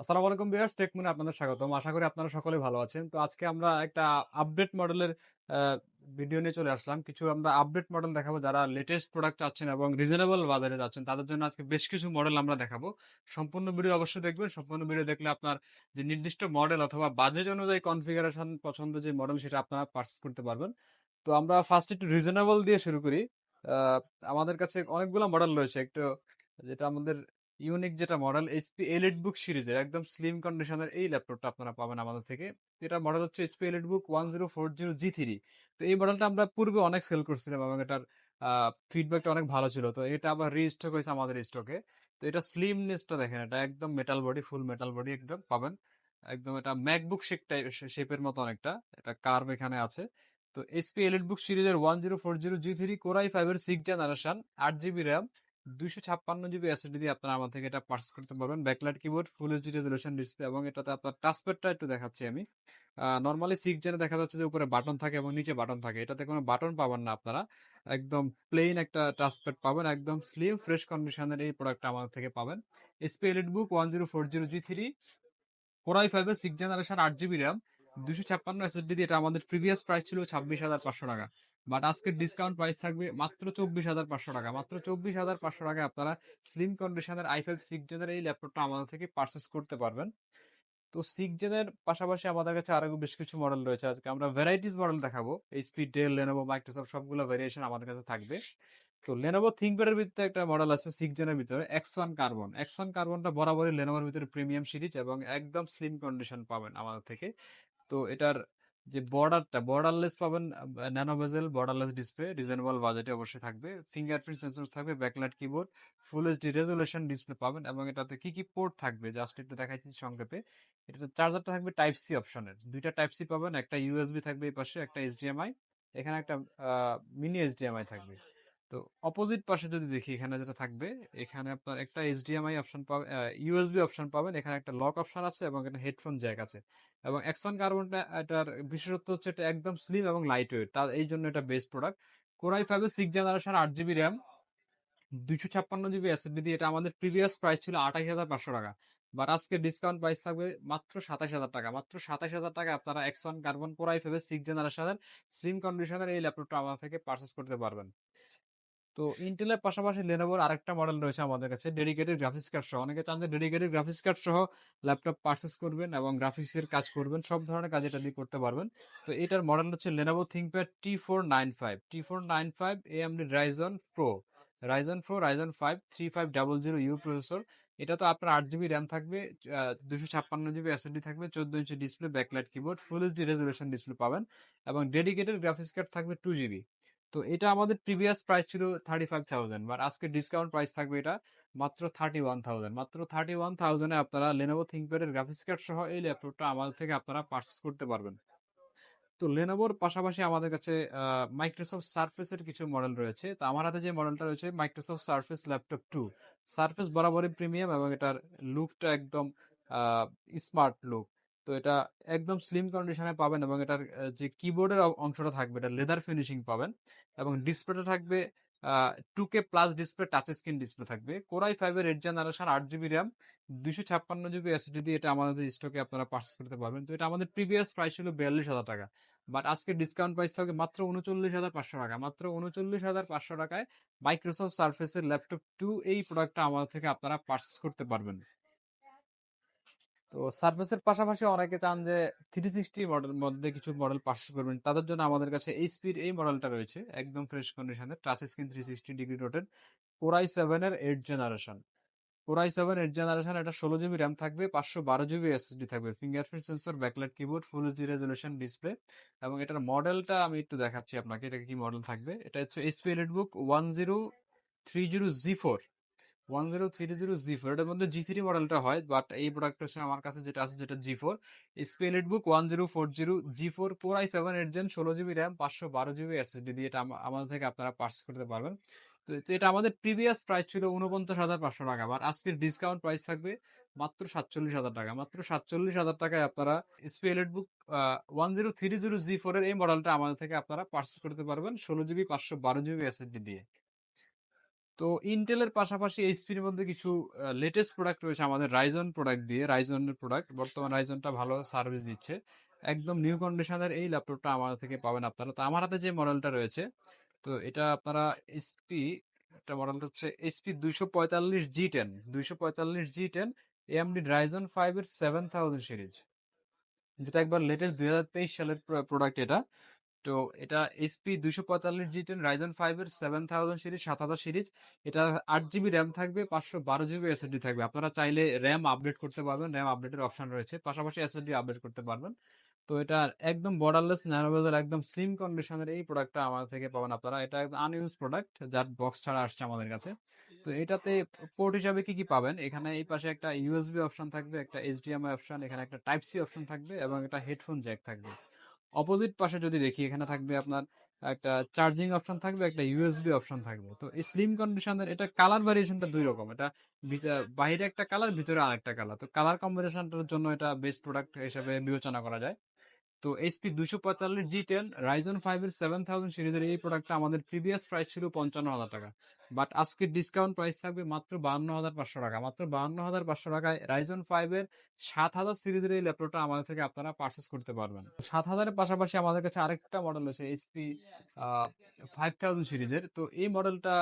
আসসালামু আলাইকুম ভিউয়ার্স টেকমুনে আপনাদের স্বাগতম। আশা করি আপনারা সকলে ভালো আছেন। তো আজকে আমরা একটা আপডেট মডেলের ভিডিও নিয়ে চলে আসলাম। কিছু আমরা আপডেট মডেল দেখাবো যারা লেটেস্ট প্রোডাক্ট চাচ্ছেন এবং রিজনেবল বাজারে যাচ্ছেন, তাদের জন্য আজকে বেশ কিছু মডেল আমরা দেখাবো। সম্পূর্ণ ভিডিও অবশ্যই দেখবেন। সম্পূর্ণ ভিডিও দেখলে আপনার যে নির্দিষ্ট মডেল অথবা বাজেট অনুযায়ী কনফিগারেশন পছন্দ যে মডেল সেটা আপনারা পারচেস করতে পারবেন। তো আমরা ফার্স্ট একটু রিজনেবল দিয়ে শুরু করি। আমাদের কাছে অনেকগুলো মডেল রয়েছে। একটু যেটা আমাদের ইউনিক যেটা মডেল এইচপি এলিট বুক সিরিজের একদম স্লিম কন্ডিশনের এই ল্যাপটপটা আপনারা পাবেন আমাদের থেকে। এটা মডেল হচ্ছে HP elite book one zero four zero G three তো এই মডেলটা আমরা পূর্বে অনেক সেল করছিলাম এবং এটার ফিডব্যাকটা অনেক ভালো ছিল। তো এটা আবার রিস্টক হয়েছে আমাদের স্টকে তো এটা স্লিমনেসটা দেখেন, এটা একদম metal body full metal body একদম পাবেন। একদম এটা ম্যাকবুক শেপ টাইপ শেপের মতো অনেকটা। এটা কার্ভ এখানে আছে। তো এইচপি এলিট বুক সিরিজের one zero four zero G three core i ফাইভের সিক্স জেনারেশন আট জিবি র্যাম দুইশো ছাপ্পান্ন জিবি এসএসডি দিয়ে আপনারা আমার থেকে এটা পার্স করতে পারবেন। Backlight keyboard full HD resolution display এবং এটাতে আপনার টাচপ্যাডটা একটু দেখাচ্ছি আমি। নর্মালি সিক্স জেনে দেখা যাচ্ছে যে উপরে বাটন থাকে এবং নিচে বাটন থাকে। এটাতে কোনো বাটন পাবেন না আপনারা। একদম প্লেন একটা টাচপ্যাড পাবেন, একদম স্লিম ফ্রেশ কন্ডিশনের এই প্রোডাক্টটা আমাদের থেকে পাবেন। HP elite book one zero four zero G three four i ফাইভের সিক্স জেনারেশন আট জিবি র্যাম দুশো ছাপ্পান্ন এসএসডি দিয়ে এটা আমাদের প্রিভিয়াস প্রাইস ছিল ছাব্বিশ হাজার পাঁচশো টাকা। বাট আজকের ডিসকাউন্ট প্রাইস থাকবে মাত্র চব্বিশ হাজার পাঁচশো টাকা। মাত্র চব্বিশ হাজার পাঁচশো টাকায় আপনারা স্লিম কন্ডিশনের আই ফাইভ সিক্স জেনের এই ল্যাপটপটা আমাদের থেকে পারচেস করতে পারবেন। তো সিক্স জেনের পাশাপাশি আমাদের কাছে আরও বেশ কিছু মডেল রয়েছে। আজকে আমরা ভ্যারাইটিস মডেল দেখাবো। এইচপি ডেল লেনোভো মাইক্রোসফট সবগুলো ভেরিয়েশন আমাদের কাছে থাকবে। তো লেনোভো থিঙ্কপ্যাডের ভিতরে একটা মডেল আছে সিক্স জেনের ভিতরে X one carbon X one কার্বনটা বরাবরই লেনোভোর ভিতরে প্রিমিয়াম সিরিজ এবং একদম স্লিম কন্ডিশন পাবেন আমাদের থেকে। তো এটার যে বর্ডারটা, বর্ডারলেস পাবেন nano bezel, borderless display, reasonable বাজেটে অবশ্যই থাকবে। ফিঙ্গারপ্রিন্ট সেন্সর থাকবে, backlight keyboard, full HD resolution display পাবেন এবং এটাতে কি কি পোর্ট থাকবে, জাস্ট একটু দেখাচ্ছি সংক্ষেপে। এটাতে চার্জারটা থাকবে টাইপ সি অপশনের। দুইটা টাইপ সি পাবেন, একটা ইউএসবি থাকবে এই পাশে, একটা এইচডিএমআই, এখানে একটা মিনি এইচডিএমআই থাকবে। তো অপোজিট পাশে যদি দেখি, এখানে যেটা থাকবে, এখানে আপনার একটা এইচডিএমআই অপশন পাবেন ইউএসবি অপশন পাবেন। এখানে একটা লক অপশন আছে এবং একটা হেডফোন জ্যাক আছে। এবং এক্সন কার্বনটা এটার বিশেষত্ব হচ্ছে এটা একদম স্লিম এবং লাইট ওয়েট তার, এই জন্য এটা বেস্ট প্রোডাক্ট কোরাই ফাইভের সিক্স জেনারেশন আট জিবি র্যাম দুইশো ছাপ্পান্ন জিবি এসএসডি দিয়ে এটা আমাদের প্রিভিয়াস প্রাইস ছিল আঠাশ হাজার পাঁচশো টাকা। বাট আজকে ডিসকাউন্ট প্রাইস থাকবে মাত্র সাতাশ হাজার টাকা। মাত্র সাতাশ হাজার টাকা আপনারা X one carbon core i ফাইভের সিক্স জেনারেশনের স্লিম কন্ডিশনের এই ল্যাপটপটা আমাদের থেকে পারচেস করতে পারবেন। তো ইন্টেলের পাশাপাশি লেনোভোর আরেকটা মডেল রয়েছে আমাদের কাছে ডেডিকেটেড গ্রাফিক্স কার্ড সহ। অনেকে চান যে ডেডিকেটেড গ্রাফিক্স কার্ড সহ ল্যাপটপ পারচেস করবেন এবং গ্রাফিক্স এর কাজ করবেন, সব ধরনের কাজ এটা দিয়ে করতে পারবেন। তো এটার মডেল হচ্ছে Lenovo ThinkPad T four nine five T four nine five AMD Ryzen pro Ryzen pro Ryzen five three five double zero U processor এটা তো আপনার আট জিবি র্যাম থাকবে দুশো ছাপ্পান্ন জিবি এসএসডি থাকবে, চোদ্দ ইঞ্চি display backlight keyboard full HD resolution display পাবেন এবং ডেডিকেটেড গ্রাফিক্স কার্ড থাকবে টু জিবি তো এটা আমাদের প্রিভিয়াস প্রাইস ছিল থার্টি ফাইভ থাউজেন্ড বাট আজকে ডিসকাউন্ট প্রাইস থাকবে এটা মাত্র থার্টি ওয়ান থাউজেন্ড মাত্র থার্টি ওয়ান থাউজেন্ডে আপনারা লেনোভো থিঙ্কপ্যাডের গ্রাফিক্স কার্ড সহ এই ল্যাপটপটা আমাদের থেকে আপনারা পারচেস করতে পারবেন। তো লেনোভোর পাশাপাশি আমাদের কাছে মাইক্রোসফট সার্ফেসের কিছু মডেল রয়েছে। তো আমার হাতে যে মডেলটা রয়েছে Microsoft Surface laptop two Surface বরাবরই প্রিমিয়াম এবং এটার লুকটা একদম স্মার্ট লুক তো এটা একদম স্লিম কন্ডিশনে পাবেন এবং এটার যে কিবোর্ডের অংশটা থাকবে, এটা লেদার ফিনিশিং পাবেন এবং ডিসপ্লেটা থাকবে two K plus display touch screen display থাকবে। কোরাই ফাইভের এইট জেনারেশন আট জিবি র্যাম দুশো ছাপ্পান্ন জিবি এসডি দিয়ে এটা আমাদের স্টকে আপনারা পার্চেস করতে পারবেন। তো এটা আমাদের প্রিভিয়াস প্রাইস ছিল বিয়াল্লিশ হাজার টাকা। বাট আজকে ডিসকাউন্ট প্রাইস থাকবে মাত্র উনচল্লিশ হাজার পাঁচশো টাকা। মাত্র উনচল্লিশ হাজার পাঁচশো টাকায় মাইক্রোসফট সার্ফেসের ল্যাপটপ টু এই প্রোডাক্টটা আমাদের থেকে আপনারা পার্চেস করতে পারবেন। তো সার্ভিসের পাশাপাশি অনেকে চান যে থ্রি সিক্সটি মডেল মধ্যে কিছু মডেল পার্চেস করবেন। তাদের জন্য আমাদের কাছে এইচপির এই মডেলটা রয়েছে, একদম ফ্রেশ কন্ডিশনে touch screen three sixty degree rotated core i seven এর eight generation core i seven eight generation এটা ষোলো জিবি র্যাম থাকবে, পাঁচশো বারো জিবি এসএসডি থাকবে fingerprint sensor backlight keyboard full HD resolution display এবং এটার মডেলটা আমি একটু দেখাচ্ছি আপনাকে, এটা কি মডেল থাকবে? এটা হচ্ছে HP elite book one zero three zero G four one zero three zero G four এটার মধ্যে জি থ্রি মডেলটা হয় বাট এই প্রোডাক্ট হচ্ছে আমার কাছে যেটা আছে যেটা G four elite book one zero four zero G four four i seven eight gen ষোলো জিবি র্যাম পাঁচশো বারো জিবি এসএসডি দিয়ে এটা আমাদের থেকে আপনারা পার্চেস করতে পারবেন। তো এটা আমাদের প্রিভিয়াস প্রাইস ছিল উনপঞ্চাশ হাজার পাঁচশো টাকা বাট আজকের ডিসকাউন্ট প্রাইস থাকবে মাত্র সাতচল্লিশ হাজার টাকা। মাত্র সাতচল্লিশ হাজার টাকায় আপনারা elite book one zero three zero G ফোরের এই মডেলটা আমাদের থেকে আপনারা পার্চেস করতে পারবেন, ষোলো জিবি পাঁচশো বারো জিবি এসএসডি দিয়ে। তো ইন্টেলের পাশাপাশি এইচপির মধ্যে কিছু লেটেস্ট প্রোডাক্ট রয়েছে আমাদের রাইজন প্রোডাক্ট দিয়ে। রাইজনের প্রোডাক্ট বর্তমান রাইজনটা ভালো সার্ভিস দিচ্ছে। একদম নিউ কন্ডিশনের এই ল্যাপটপটা আমাদের থেকে পাবেন আপনারা। তো আমার হাতে যে মডেলটা রয়েছে, তো এটা আপনারা এইচপি একটা মডেলটা হচ্ছে এইচপি দুইশো পঁয়তাল্লিশ জি টেন দুইশো পঁয়তাল্লিশ G ten AMD Ryzen five এর সেভেন থাউজেন্ড সিরিজ যেটা একবার লেটেস্ট দুই হাজার তেইশ সালের প্রোডাক্ট এটা। তো এটা এসপি দুইশো পঁয়তাল্লিশ জি রাইজন ফাইভ এর সেভেন থাউজেন্ড সিরিজ সাত হাজার সিরিজ এটা আট জিবি র্যাম থাকবে, পাঁচশো বারো জিবি এসএসডি থাকবে। আপনারা চাইলে র্যাম আপডেট করতে পারবেন র্যাম আপডেটের অপশন রয়েছে, পাশাপাশি এসএসডি আপডেট করতে পারবেন। তো এটা একদম বর্ডারলেস ন্যানোবেজার একদম স্লিম কন্ডিশনের এই প্রোডাক্টটা আমাদের থেকে পাবেন আপনারা। এটা আনইউজ প্রোডাক্ট যার বক্স ছাড়া আসছে আমাদের কাছে। তো এটাতে পোর্ট হিসাবে কি কি পাবেন? এখানে এই পাশে একটা ইউএসবি অপশন থাকবে, একটা এইচডিএমআই অপশন এখানে একটা টাইপ সি অপশন থাকবে এবং একটা হেডফোন জ্যাক থাকবে। অপোজিট পাশে যদি দেখি, এখানে থাকবে আপনার একটা চার্জিং অপশন থাকবে, একটা ইউএসবি অপশন থাকবে। তো এই স্লিম কন্ডিশনের এটা কালার ভ্যারিয়েশনটা দুই রকম। এটা বাইরে একটা কালার ভিতরে আরেকটা কালার তো কালার কম্বিনেশনটার জন্য এটা বেস্ট প্রোডাক্ট হিসেবে বিবেচনা করা যায়। তো এইচপি দুশো পঁয়তাল্লিশ জি টেন রাইজন ফাইভ এর সেভেন থাউজেন্ড সিরিজের এই প্রোডাক্টটা আমাদের প্রিভিয়াস প্রাইস ছিল পঞ্চান্ন হাজার টাকা। বাট আজকে ডিসকাউন্ট প্রাইস থাকবে মাত্র বাহান্ন হাজার পাঁচশো টাকা। মাত্র বাহান্ন হাজার পাঁচশো টাকায় রাইজন ফাইভ এর সাত হাজার সিরিজের এই ল্যাপটপটা আমাদের থেকে আপনারা পারচেস করতে পারবেন। সাত হাজারের পাশাপাশি আমাদের কাছে আরেকটা মডেল আছে এইচপি ফাইভ থাউজেন্ড সিরিজের। তো এই মডেলটা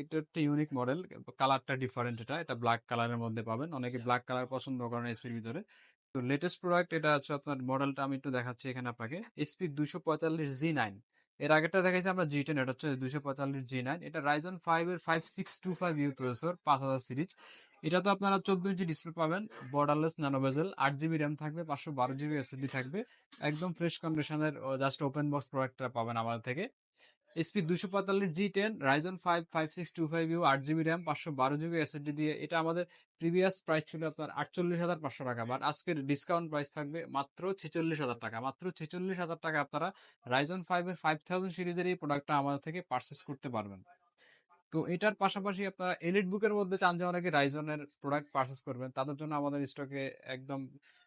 এটা একটা ইউনিক মডেল কালারটা ডিফারেন্ট এটা এটা ব্ল্যাক কালারের মধ্যে পাবেন। অনেকে ব্ল্যাক কালার পছন্দ করেন এইচপির ভিতরে। তো লেটেস্ট প্রোডাক্ট এটা হচ্ছে আপনার মডেলটা আমি একটু দেখাচ্ছি এখানে আপনাকে। এসপি দুশো পঁয়তাল্লিশ জি নাইন এর আগেটা দেখাইছি আমরা জি টেন এটা হচ্ছে দুশো পঁয়তাল্লিশ জি নাইন এটা রাইজন ফাইভ এর five six two five U processor পাঁচ হাজার সিরিজ। এটা তো আপনারা চোদ্দ ইঞ্চি ডিসপ্লে পাবেন বর্ডারলেস ন্যানোভেজেল আট জিবি র্যাম থাকবে, পাঁচশো বারো জিবি এসএসডি থাকবে। একদম ফ্রেশ কন্ডিশনের জাস্ট ওপেন বক্স প্রোডাক্টটা পাবেন আমাদের থেকে। এসপি দুশো পঁয়তাল্লিশ G ten Ryzen five five six two five U আট জিবি র্যাম পাঁচশো বারো জিবি এসএসডি দিয়ে। এটা আমাদের প্রিভিয়াস প্রাইস ছিল আপনার আটচল্লিশ হাজার পাঁচশো টাকা বাট আজকের ডিসকাউন্ট প্রাইস থাকবে মাত্র ছেচল্লিশ হাজার টাকা। মাত্র ছেচল্লিশ হাজার টাকা আপনারা রাইজন ফাইভ এর ফাইভ থাউজেন্ড সিরিজের এই প্রোডাক্টটা আমাদের থেকে পারচেস করতে পারবেন। তো এটার পাশাপাশি আপনারা এলিট বুকের মধ্যে চান যে অনেকে রাইজনের প্রোডাক্ট পারচেস করবেন, তাদের জন্য আমাদের স্টকে একদম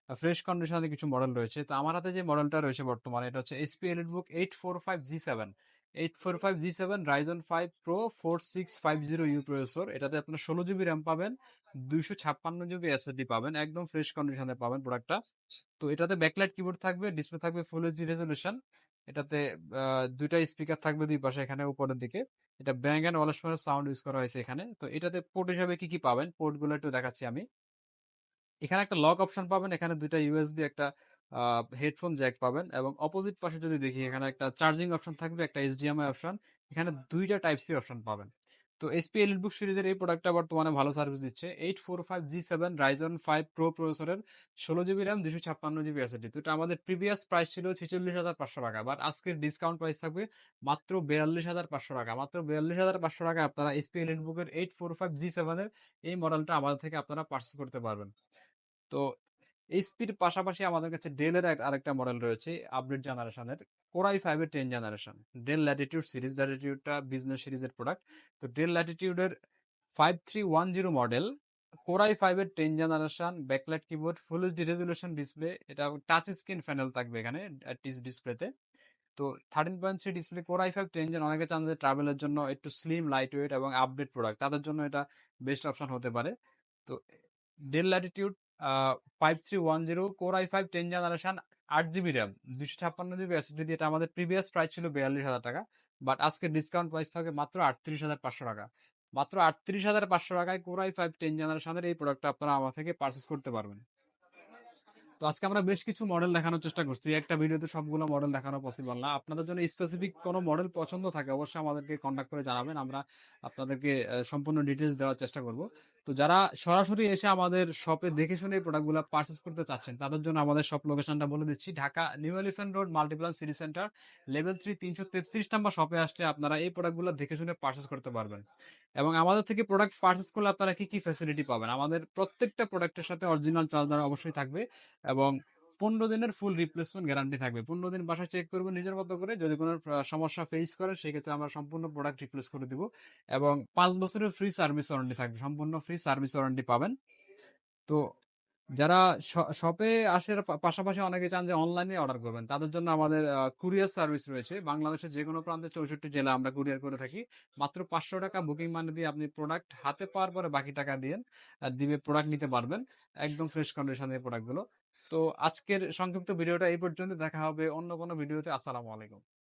ফ্রেশ কন্ডিশনে কিছু মডেল রয়েছে। তো আমার হাতে যে মডেলটা রয়েছে বর্তমানে, এটা হচ্ছে HP elite book eight four five G seven eight four five G seven Ryzen five pro four six five zero U processor এটাতে আপনার ষোলো জিবি র্যাম পাবেন, দুইশো ছাপ্পান্ন জিবি পাবেন, একদম ফ্রেশ কন্ডিশনে পাবেন প্রোডাক্টটা তো এটাতে ব্যাকলাইট কিবোর্ড থাকবে ডিসপ্লে থাকবে ফুল এইচডি রেজলিউশন এটাতে দুইটা স্পিকার থাকবে দুই পাশে, এখানে উপরের দিকে। এটা ব্যাঙ্গ অ্যান্ড অলসমারের সাউন্ড ইউজ করা হয়েছে এখানে। তো এটাতে পোর্ট হিসাবে কি কি পাবেন? পোর্টগুলো একটু দেখাচ্ছি আমি। এখানে একটা লক অপশন পাবেন, এখানে দুইটা ইউএসবি একটা হেডফোন জ্যাক পাবেন এবং অপোজিট পাশে যদি দেখি এখানে একটা চার্জিং অপশন থাকবে, একটা এইচডিএমআই অপশন এখানে দুইটা টাইপ সি অপশন পাবেন। তো এসপি বুক সিরিজের এই প্রোডাক্টটা বর্তমানে ভালো সার্ভিস দিচ্ছে। Eight four five G seven Ryzen five pro প্রসেসরের ষোলো জিবি র্যাম দুশো ছাপ্পান্ন জিবি এসএসডি তো এটা আমাদের প্রিভিয়াস প্রাইস ছিল ছেচল্লিশ হাজার পাঁচশো টাকা বাট আজকের ডিসকাউন্ট প্রাইস থাকবে মাত্র বিয়াল্লিশ হাজার পাঁচশো টাকা। মাত্র বিয়াল্লিশ হাজার পাঁচশো টাকা আপনারা এসপি বুকের এইট ফোর ফাইভ জি সেভেনের এই মডেলটা আমাদের থেকে আপনারা পার্চেস করতে পারবেন। তো এইচপির পাশাপাশি আমাদের কাছে ডেলের আরেকটা মডেল রয়েছে আপডেট জেনারেশনের কোরাই ফাইভের ten generation Dell Latitude series ল্যাটিটিউডটা business সিরিজের প্রোডাক্ট তো Dell ল্যাটিটিউডের five three one zero model core i ফাইভের ten generation backlight keyboard full HD resolution display এটা টাচ স্ক্রিন প্যানেল থাকবে এখানে টিচ ডিসপ্লেতে তো। Thirteen point three display core i five ten gen অনেকে চান যে ট্রাভেলের জন্য একটু স্লিম লাইট ওয়েট এবং আপডেট প্রোডাক্ট তাদের জন্য এটা বেস্ট অপশন হতে পারে। তো Dell Latitude five three one zero five ten generation আট জিবি র্যাম দুশো ছাপ্পান্ন এটা আমাদের প্রিভিয়াস প্রাইস ছিল বিয়াল্লিশ হাজার টাকা আজকে ডিসকাউন্ট প্রাইস থাকে মাত্র আটত্রিশ হাজার পাঁচশো টাকা। মাত্র আটত্রিশ হাজার পাঁচশো টাকায় কোরাই ফাইভ টেন জেনারেশনের এই আপনারা আমার থেকে পারচেস করতে পারবেন। তো আজকে আমরা বেশ কিছু মডেল দেখানোর চেষ্টা করছি। একটা ভিডিওতে সবগুলো মডেল দেখানো পসিবল না। আপনাদের জন্য স্পেসিফিক কোনো মডেল পছন্দ থাকে, অবশ্যই আমাদেরকে কন্ট্যাক্ট করে জানাবেন। আমরা আপনাদেরকে সম্পূর্ণ ডিটেলস দেওয়ার চেষ্টা করব। তো যারা সরাসরি এসে আমাদের শপে দেখে শুনে এই প্রোডাক্টগুলো পারচেস করতে চাচ্ছেন, তাদের জন্য আমাদের শপ লোকেশনটা বলে দিচ্ছি। Dhaka New Elephant Road Multiplan City Centre level three তিনশো তেত্রিশ নাম্বার শপে আসলে আপনারা এই প্রোডাক্টগুলো দেখে শুনে পারচেস করতে পারবেন। এবং আমাদের থেকে প্রোডাক্ট পারচেস করলে আপনারা কি কি ফ্যাসিলিটি পাবেন? আমাদের প্রত্যেকটা প্রোডাক্টের সাথে অরিজিনাল চার্জার অবশ্যই থাকবে। এবং পনেরো দিনের ফুল রিপ্লেসমেন্ট গ্যারান্টি থাকবে। পনেরো দিন বাসায় চেক করবেন নিজের মতো করে যদি কোনো সমস্যা ফেস করেন সেক্ষেত্রে আমরা সম্পূর্ণ প্রোডাক্ট রিপ্লেস করে দিব এবং পাঁচ বছরের ফ্রি সার্ভিস ওয়ারেন্টি থাকবে। সম্পূর্ণ ফ্রি সার্ভিস ওয়ারেন্টি পাবেন। তো যারা শপে আসার পাশাপাশি অনেকে চান যে অনলাইনে অর্ডার করবেন। তাদের জন্য আমাদের কুরিয়ার সার্ভিস রয়েছে। বাংলাদেশের যে কোনো প্রান্তে চৌষট্টি জেলা আমরা কুরিয়ার করে থাকি। মাত্র পাঁচশো টাকা বুকিং মানি দিয়ে আপনি প্রোডাক্ট হাতে পাওয়ার পরে বাকি টাকা দিয়ে দিবে প্রোডাক্ট নিতে পারবেন। একদম ফ্রেশ কন্ডিশনের প্রোডাক্টগুলো তো আজকের সংক্ষিপ্ত ভিডিওটা এই পর্যন্ত। দেখা হবে অন্য কোনো ভিডিওতে। আসসালামু আলাইকুম।